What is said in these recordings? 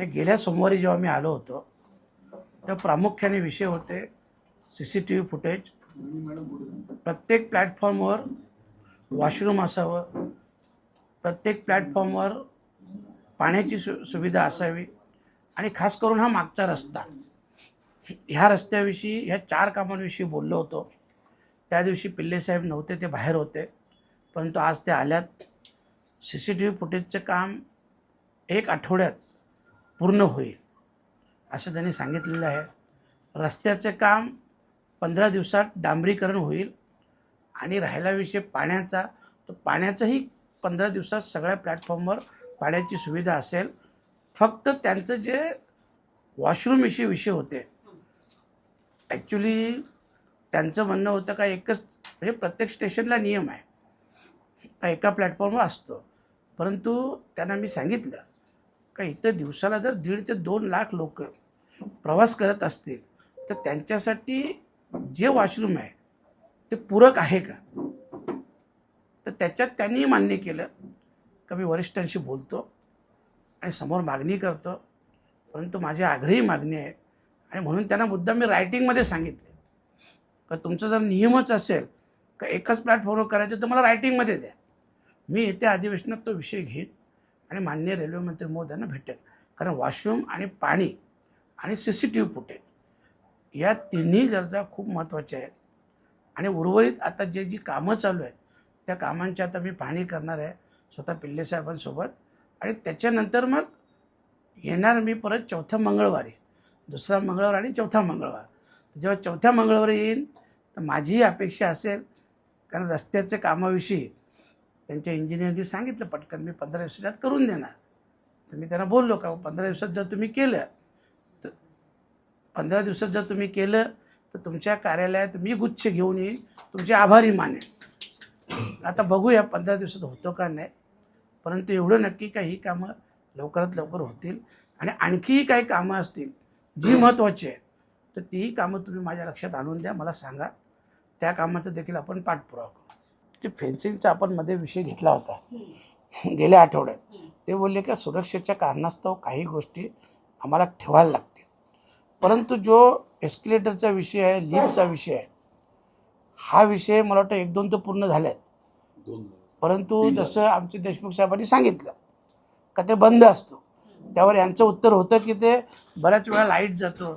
नाही गेल्या सोमवारी जेव्हा मी आलो होतो तेव्हा प्रामुख्याने विषय होते C C T V footage प्रत्येक प्लॅटफॉर्मवर वॉशरूम असावं. प्रत्येक प्लॅटफॉर्मवर पाण्याची सु सुविधा असावी. आणि खास करून हा मागचा रस्ता. ह्या रस्त्याविषयी ह्या चार कामांविषयी बोललो होतो. त्या दिवशी पिल्लेसाहेब नव्हते ते बाहेर होते. परंतु आज ते आल्यात. सी सी टी व्ही फुटेजचं काम एक आठवड्यात पूर्ण होईल. असं त्यांनी सांगितलेलं आहे. रस्त्याचं काम पंधरा दिवसात डांबरीकरण होईल आणि राहिला विषय पाण्याचा तर पाण्याचंही पंधरा दिवसात सगळ्या प्लॅटफॉर्मवर पाण्याची सुविधा असेल. फक्त त्यांचं जे वॉशरूमविषयी विषय होते. ॲक्च्युली त्यांचं म्हणणं होतं का एकच म्हणजे प्रत्येक स्टेशनला नियम आहे. का एका प्लॅटफॉर्मवर असतो. परंतु त्यांना मी सांगितलं का इथं दिवसाला जर दीड ते दोन लाख लोक प्रवास करत असतील तर त्यांच्यासाठी जे वॉशरूम आहे ते पूरक आहे का? तर त्याच्यात त्यांनी मान्य केलं. का मी वरिष्ठांशी बोलतो आणि समोर मागणी करतो. परंतु माझी आग्रही मागणी आहे आणि म्हणून त्यांना मुद्दा मी रायटिंगमध्ये सांगितले. का तुमचं जर नियमच असेल का एकच प्लॅटफॉर्मवर करायचं तर मला रायटिंगमध्ये द्या. मी येत्या अधिवेशनात तो विषय घेईन. आणि मान्य रेल्वेमंत्री मंत्री भेटेल. कारण वॉशरूम आणि पाणी आणि C C T V footage या तिन्ही गरजा खूप महत्त्वाच्या आहेत. आणि उर्वरित आता जे जी कामं चालू आहेत त्या कामांची आता मी पाहणी करणार आहे स्वतः पिल्लेसाहेबांसोबत आणि त्याच्यानंतर मग येणार मी परत चौथ्या मंगळवारी दुसरा मंगळवार आणि चौथा मंगळवार. जेव्हा चौथ्या मंगळवारी येईन तर माझीही अपेक्षा असेल कारण रस्त्याच्या कामाविषयी त्यांच्या इंजिनियरनी सांगितलं पटकन मी पंधरा दिवसात करून देणार. तर मी त्यांना बोललो का पंधरा दिवसात जर तुम्ही केलं तर पंधरा दिवसात जर तुम्ही केलं तर तुमच्या कार्यालयात मी गुच्छ घेऊन येईल तुमचे आभारी मानेन आता बघूया पंधरा दिवसात होतं का नाही. परंतु एवढं नक्की का ही कामं लवकरात लवकर होतील? आणि आणखीही काही कामं असतील जी महत्त्वाची आहेत तर तीही कामं तुम्ही माझ्या लक्षात आणून द्या मला सांगा. त्या कामाचं देखील आपण पाठपुरावा जे फेन्सिंगचा आपण मध्ये विषय घेतला होता. गेल्या आठवड्यात. ते बोलले का सुरक्षेच्या कारणास्तव काही गोष्टी आम्हाला ठेवायला लागतील. परंतु जो एस्केलेटरचा विषय आहे लिफ्टचा विषय आहे हा विषय मला वाटतं एक दोन तर पूर्ण झाले. आहेत परंतु जसं आमचे देशमुख साहेबांनी सांगितलं का ते बंद असतो. त्यावर यांचं उत्तर होतं की ते बऱ्याच वेळा लाइट जातो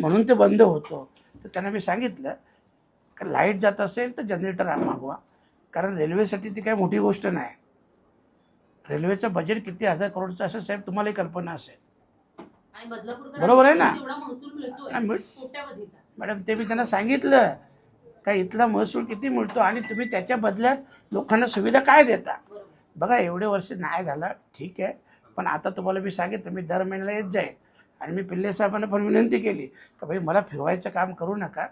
म्हणून ते बंद होतं. तर त्यांना मी सांगितलं का लाइट जात असेल तर जनरेटर मागवा. कारण रेल्वेसाठी ती काही मोठी गोष्ट नाही. रेल्वेचं बजेट किती हजार करोडचं असं साहेब तुम्हालाही कल्पना असेल. बरोबर आहे ना? मॅडम ते मी त्यांना सांगितलं का इथला महसूल किती मिळतो आणि तुम्ही त्याच्या बदल्यात लोकांना सुविधा काय देता? बघा एवढे वर्ष नाही झाला ठीक आहे. पण आता तुम्हाला मी सांगितलं मी दर महिन्याला येत जाईल आणि मी पिल्ले साहेबांना पण विनंती केली का भाई मला फिरवायचं काम करू नका.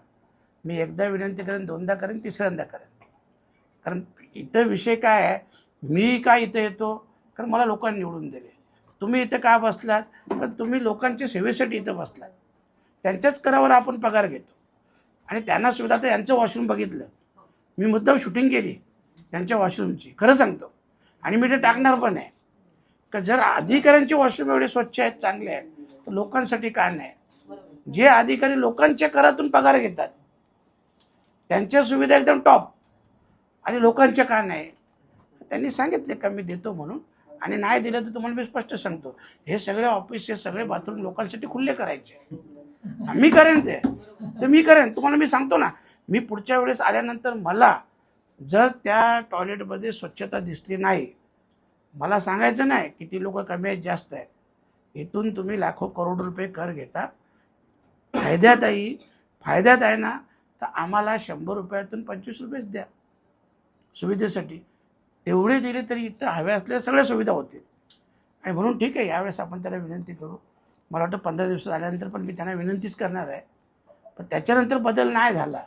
मी एकदा विनंती करेन दोनदा करेन तिसऱ्यांदा करेन. कारण इथं विषय काय आहे? मी का इथं येतो? कारण मला लोकांनी निवडून दिले. तुम्ही इथं का बसलात? तर तुम्ही लोकांच्या सेवेसाठी इथं बसलात. त्यांच्याच करावर आपण पगार घेतो. आणि त्यांना सुद्धा तर यांचं वॉशरूम बघितलं. मी मुद्दाम शूटिंग केली. त्यांच्या वॉशरूमची खरं सांगतो. आणि मी ते टाकणार पण आहे. का जर अधिकाऱ्यांचे वॉशरूम एवढे स्वच्छ आहेत चांगले आहेत तर लोकांसाठी का नाही? जे अधिकारी लोकांच्या करातून पगार घेतात त्यांच्या सुविधा एकदम टॉप आणि लोकांच्या का नाही? त्यांनी सांगितले का मी देतो म्हणून. आणि नाही दिलं तर तुम्हाला मी स्पष्ट सांगतो. हे सगळे ऑफिस हे सगळे बाथरूम लोकांसाठी खुल्ले करायचे. मी करेन ते. तर मी करेन. तुम्हाला मी सांगतो ना मी पुढच्या वेळेस आल्यानंतर मला जर त्या टॉयलेटमध्ये स्वच्छता दिसली नाही मला सांगायचं नाही किती लोक कमी आहेत जास्त आहेत. इथून तुम्ही लाखो करोड रुपये कर घेता. फायद्यात आई फायद्यात आहे ना तर आम्हाला शंभर रुपयातून पंचवीस रुपयेच द्या. सुविधेसाठी. तेवढे दिले तरी इथं हव्या असलेल्या सगळ्या सुविधा होतील. आणि म्हणून ठीक आहे यावेळेस आपण त्याला विनंती करू. मला वाटतं पंधरा दिवसात आल्यानंतर पण मी त्यांना विनंतीच करणार आहे. पण त्याच्यानंतर बदल नाही झाला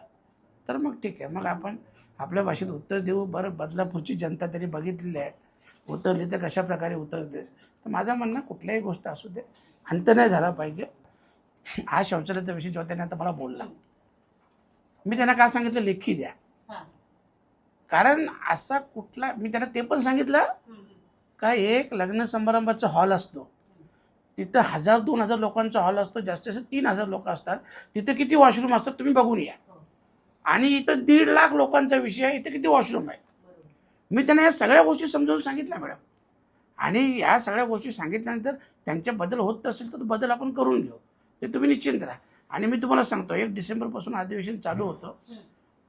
तर मग ठीक आहे. मग आपण आपल्या भाषेत उत्तर देऊ. बरं बदलापूरची जनता त्यांनी बघितलेली आहे. उतरली तर कशा प्रकारे उतरते तर माझं म्हणणं कुठल्याही गोष्ट असू दे अंत नाही झाला पाहिजे. हा शौचालयाचा विषय जेव्हा त्यांनी आता मला बोलला. मी त्यांना काय सांगितलं? लेखी द्या. कारण असा कुठला मी त्यांना ते पण सांगितलं का एक लग्न समारंभाचा हॉल असतो. तिथं हजार दोन हजार लोकांचा हॉल असतो. जास्तीत जास्त तीन हजार लोक असतात. तिथं किती वॉशरूम असतात तुम्ही बघून या. आणि इथं दीड लाख लोकांचा विषय आहे. इथं किती वॉशरूम आहे? मी त्यांना या सगळ्या गोष्टी समजावून सांगितल्या मॅडम. आणि या सगळ्या गोष्टी सांगितल्यानंतर त्यांच्या बदल होत असेल तर बदल आपण करून घेऊ. ते तुम्ही निश्चिंत राहा. आणि मी तुम्हाला सांगतो एक डिसेंबरपासून अधिवेशन चालू होतं.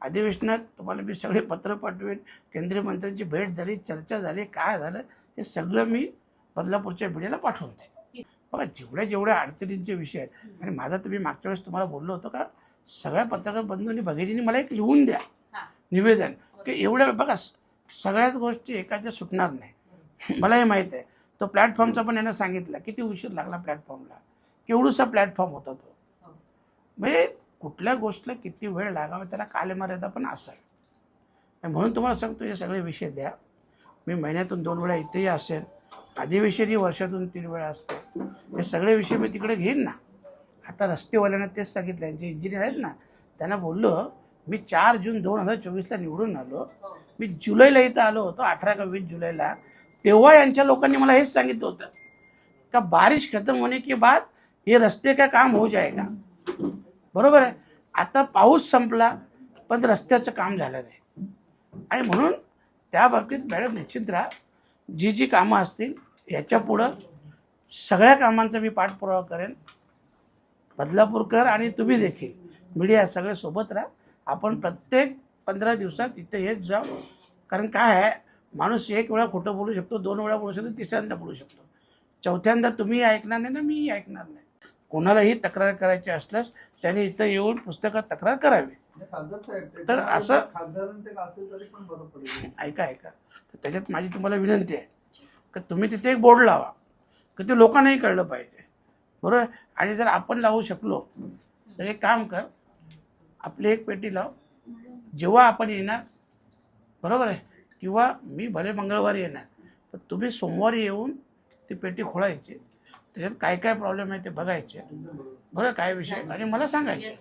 अधिवेशनात तुम्हाला मी सगळे पत्र पाठवेन केंद्रीय मंत्र्यांची भेट झाली चर्चा झाली काय झालं हे सगळं मी बदलापूरच्या पिढीला पाठवून द्या बघा जेवढ्या जेवढ्या अडचणींचे विषय आहेत आणि माझा तुम्ही मागच्या वेळेस तुम्हाला बोललो होतो का सगळ्या पत्रकार बंधूंनी भगिनींनी मला एक लिहून द्या. निवेदन. की एवढ्या बघा सगळ्याच गोष्टी एकाच्या सुटणार नाही. मला हे माहीत आहे. तो प्लॅटफॉर्मचा पण यानं सांगितलं किती उशीर लागला प्लॅटफॉर्मला. केवढूसा प्लॅटफॉर्म होता तो. हो. म्हणजे कुठल्या गोष्टीला किती वेळ लागावा त्याला कालमर्यादा पण असावी म्हणून तुम्हाला सांगतो हे सगळे विषय द्या. मी महिन्यातून दोन वेळा इथेही असेल अधिवेशनही वर्षातून तीन वेळा असतो. हे सगळे विषय मी तिकडे घेईन ना. आता रस्तेवाल्यांना तेच सांगितलं यांचे इंजिनियर आहेत ना त्यांना बोललो मी चार जून दोन हजार चोवीसला निवडून आलो. मी जुलैला इथं आलो होतो अठरा का वीस जुलैला. तेव्हा यांच्या लोकांनी मला हेच सांगितलं होतं का बारिश खतम होने के बाद हे रस्ते का काम हो जाएगा बरोबर आहे? आता पाऊस संपला पण रस्त्याचं काम झालं नाही. आणि म्हणून त्या बाबतीत मॅडम निश्चित राहा जी जी कामं असतील याच्या पुढं सगळ्या कामांचा मी पाठपुरावा करेन. बदलापूरकर आणि तुम्ही देखील मीडिया सगळे सोबत राहा. आपण प्रत्येक पंधरा दिवसात इथे येत जाऊ. कारण काय आहे माणूस एक वेळा खोटं बोलू शकतो दोन वेळा बोलू शकतो तिसऱ्यांदा बोलू शकतो. चौथ्यांदा तुम्ही ऐकणार नाही ना मीही ऐकणार नाही. कोणालाही तक्रार करायची असल्यास त्यांनी इथं येऊन पुस्तकात तक्रार करावी. साहेब, तर असं- तरी ऐका ऐका. तर त्याच्यात माझी तुम्हाला विनंती आहे की तुम्ही तिथे एक बोर्ड लावा की ते लोकांनाही कळलं पाहिजे. बरोबर? आणि जर आपण लावू शकलो तर एक काम कर आपली एक पेटी लाव. जेव्हा आपण येणार बरोबर आहे? किंवा मी भले मंगळवारी येणार पण तुम्ही सोमवारी येऊन ती पेटी खोळायची. त्याच्यात काय काय प्रॉब्लेम आहे ते बघायचे. बरं काय विषय? आणि मला सांगायचे.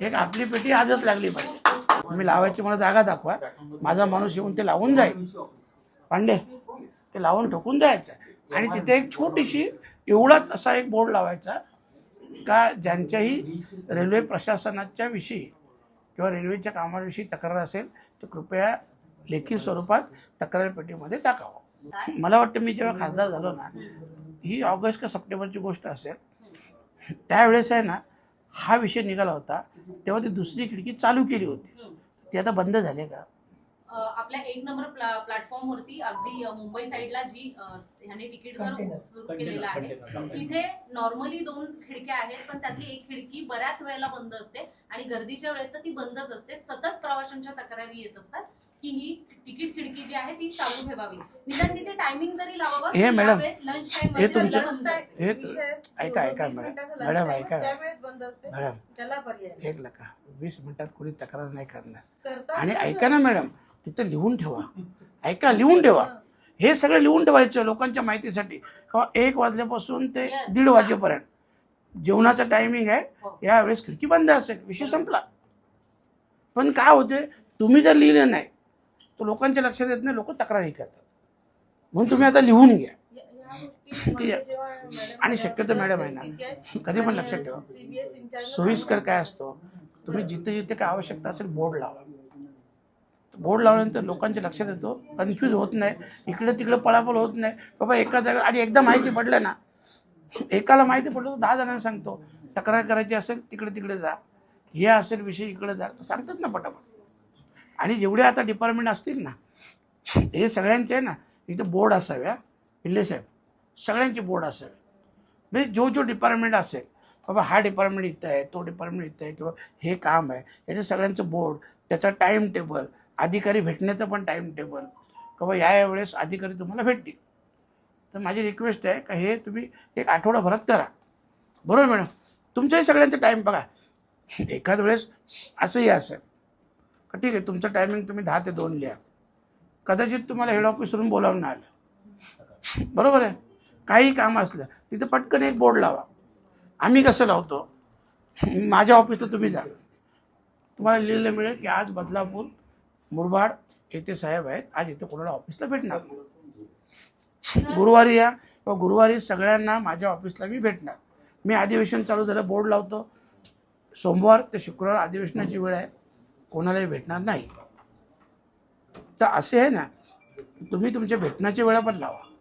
एक आपली पेटी आजच लागली पाहिजे. तुम्ही लावायची मला जागा दाखवा. माझा माणूस येऊन ते लावून जाईल. पांडे ते लावून ठोकून जायचं आणि तिथे एक छोटीशी एवढाच असा एक बोर्ड लावायचा का ज्यांच्याही रेल्वे प्रशासनाच्या विषयी किंवा रेल्वेच्या कामाविषयी तक्रार असेल तर कृपया लेखी स्वरूपात तक्रार पेटीमध्ये टाकावं. मला वाटतं मी जेव्हा खासदार झालो ना ही ऑगस्ट का सप्टेंबरची गोष्ट असेल. त्यावेळेस आहे ना हा विषय निघाला होता. तेव्हा ती दुसरी खिडकी चालू केली होती. ती आता बंद झाली का? आपल्या एक नंबर प्लॅटफॉर्म वरती अगदी मुंबई साईडला जी ह्याने तिकीट जर सुरू केलेलं आहे. तिथे नॉर्मली दोन खिडक्या आहेत पण त्यातली एक खिडकी बऱ्याच वेळेला बंद असते आणि गर्दीच्या वेळेत तर ती बंदच असते. सतत प्रवाशांच्या तक्रारी येत असतात. की ही तिकीट खिडकी जी आहे ती चालू ठेवावी. निदान तिथे टायमिंग तरी लावावं हे मॅडम, लंच टाइम हे तुमच्या-. हे ऐका ऐका मॅडम. मिनिटाचा मॅडम ऐका. मॅडम त्याला पर्याय एक लका वीस मिनिटात कोणी तक्रार नाही करणार. आणि. ऐका ना मॅडम तिथं लिहून ठेवा. ऐका लिहून ठेवा. हे सगळं लिहून ठेवायचं लोकांच्या माहितीसाठी. किंवा एक वाजल्यापासून ते. दीड वाजेपर्यंत. जेवणाचा टायमिंग आहे. हो. यावेळेस खिडकी बंद असेल. विषय संपला. पण काय होते तुम्ही जर लिहिलं नाही तो लोकांच्या लक्षात येत नाही लोक तक्रारही करतात. म्हणून तुम्ही आता लिहून घ्या. आणि शक्यतो मॅडम आहे ना, कधी पण लक्षात ठेवा. सोयीस्कर काय असतो तुम्ही जिथे जिथे काय आवश्यकता असेल बोर्ड लावा. बोर्ड लावल्यानंतर लोकांच्या लक्षात येतो कन्फ्यूज होत नाही इकडे तिकडे पळापळ होत नाही. बाबा एका जागा आणि एकदा माहिती पडलं ना एकाला माहिती पडलं तर दहा जणांना सांगतो तक्रार करायची असेल तिकडे तिकडे जा. हे असेल विषय इकडे जा. तर सांगतात ना पटापट. आणि जेवढे आता डिपार्टमेंट असतील ना हे सगळ्यांचे आहे ना इथं बोर्ड असाव्या पिल्ले साहेब. सगळ्यांचे बोर्ड असावे. म्हणजे जो जो डिपार्टमेंट असेल बाबा हा डिपार्टमेंट इथं आहे तो डिपार्टमेंट इथं आहे किंवा हे काम आहे याचं सगळ्यांचं बोर्ड त्याचा टाईम टेबल अधिकारी भेटण्याचं पण टाईम टेबल किंवा या या वेळेस अधिकारी तुम्हाला भेटतील. तर माझी रिक्वेस्ट आहे का हे तुम्ही एक आठवडाभरात करा. बरोबर मॅडम? तुमच्याही सगळ्यांचं टाईम बघा. एखाद वेळेस असंही असेल. ठीक आहे तुमचं टायमिंग तुम्ही दहा ते दोन लिहा. कदाचित तुम्हाला हेड ऑफिसवरून बोलावून आलं. बरोबर आहे? काही काम असलं तिथं पटकन एक बोर्ड लावा. आम्ही कसं लावतो? माझ्या ऑफिसला तुम्ही जा. तुम्हाला लिहिलं मिळेल की आज बदलापूर मुरबाड येथे साहेब आहेत. आज इथे कोणाला ऑफिसला भेटणार? गुरुवारी या व गुरुवारी सगळ्यांना माझ्या ऑफिसला मी भेटणार. मी अधिवेशन चालू झालं बोर्ड लावतो. सोमवार ते शुक्रवार अधिवेशनाची वेळ आहे. कोणालाही भेटणार नाही. तर असे आहे ना तुम्ही तुमच्या भेटण्याची वेळा पण लावा.